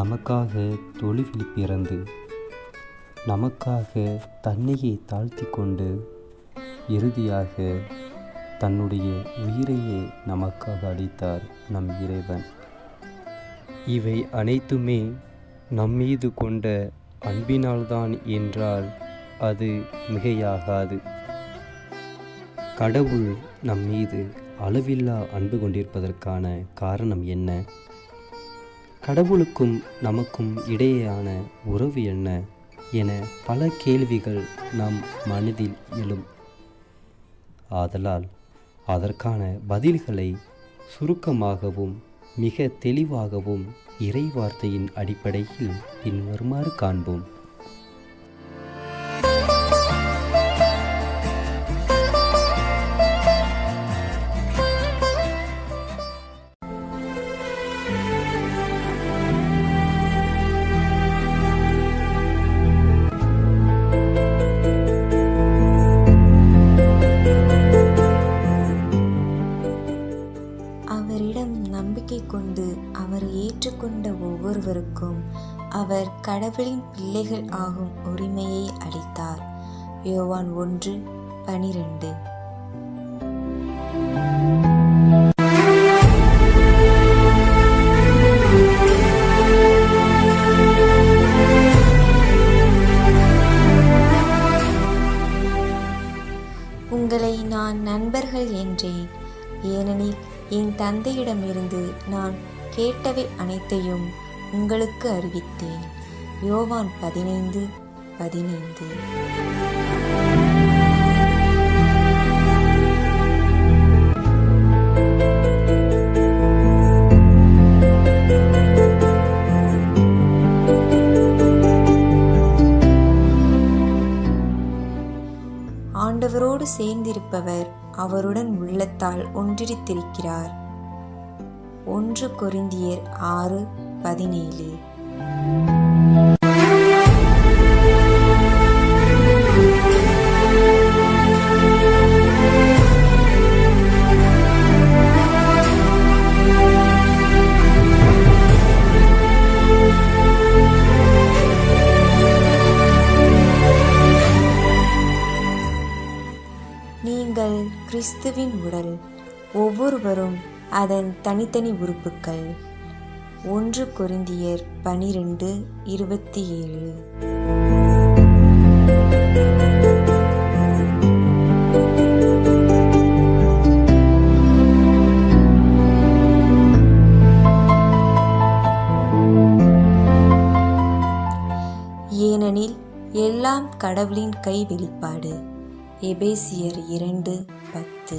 நமக்காக தொழுவில் பிறந்து நமக்காக தன்னையே தாழ்த்தி கொண்டு இறுதியாக தன்னுடைய உயிரையே நமக்காக அளித்தார் நம் இறைவன். இவை அனைத்துமே நம்மீது கொண்ட அன்பினால்தான் என்றால் அது மிகையாகாது. கடவுள் நம்மீது அளவில்லா அன்பு கொண்டிருப்பதற்கான காரணம் என்ன? கடவுளுக்கும் நமக்கும் இடையேயான உறவு என்ன என பல கேள்விகள் நம் மனதில் எழும். ஆதலால் அதற்கான பதில்களை சுருக்கமாகவும் மிக தெளிவாகவும் இறைவார்த்தையின் அடிப்படையில் பின்வருமாறு காண்போம். நம்பிக்கை அவர் ஏற்றுக்கொண்ட ஒவ்வொருவருக்கும் அவர் கடவுளின் பிள்ளைகள் ஆகும் உரிமையை அளித்தார். யோவான் ஒன்று பனிரெண்டு. உங்களை நான் நண்பர்கள் என்றேன். ஏனெனில் என் தந்தையிடமிருந்து நான் கேட்டவை அனைத்தையும் உங்களுக்கு அறிவித்தேன். யோவான் பதினைந்து பதினைந்து. ஆண்டவரோடு சேர்ந்திருப்பவர் அவருடன் உள்ளத்தால் ஒன்றிருத்திருக்கிறார். ஒன்று கொரிந்தியர் ஆறு பதினேழு. கிறிஸ்துவின் உடல். ஒவ்வொருவரும் அதன் தனித்தனி உறுப்புக்கள் ஒன்று கொரிந்தியர் பனிரெண்டு இருபத்தி ஏழு ஏனெனில் எல்லாம் கடவுளின் கை வெளிப்பாடு. எபேசியர் இரண்டு பத்து.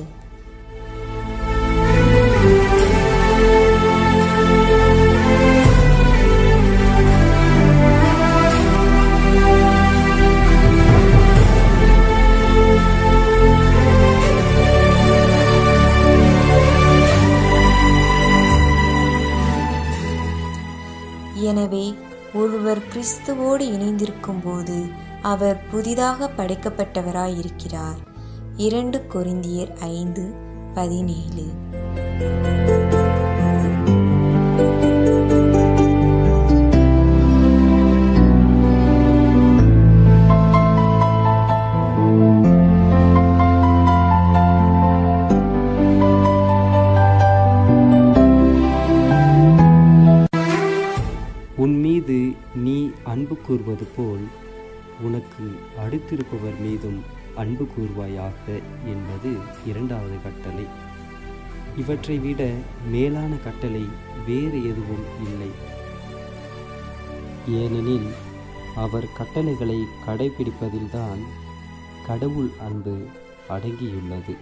எனவே ஒருவர் கிறிஸ்துவோடு இணைந்திருக்கும் போது அவர் புதிதாக படைக்கப்பட்டவராயிருக்கிறார். இரண்டு கொரிந்தியர் ஐந்து பதினேழு. அன்பு கூர்வது போல் உனக்கு அடுத்திருப்பவர் மீதும் அன்பு கூர்வாயாக என்பது இரண்டாவது கட்டளை. இவற்றை விட மேலான கட்டளை வேறு எதுவும் இல்லை. ஏனெனில் அவர் கட்டளைகளை கடைபிடிப்பதில்தான் கடவுள் அன்பு அடங்கியுள்ளது.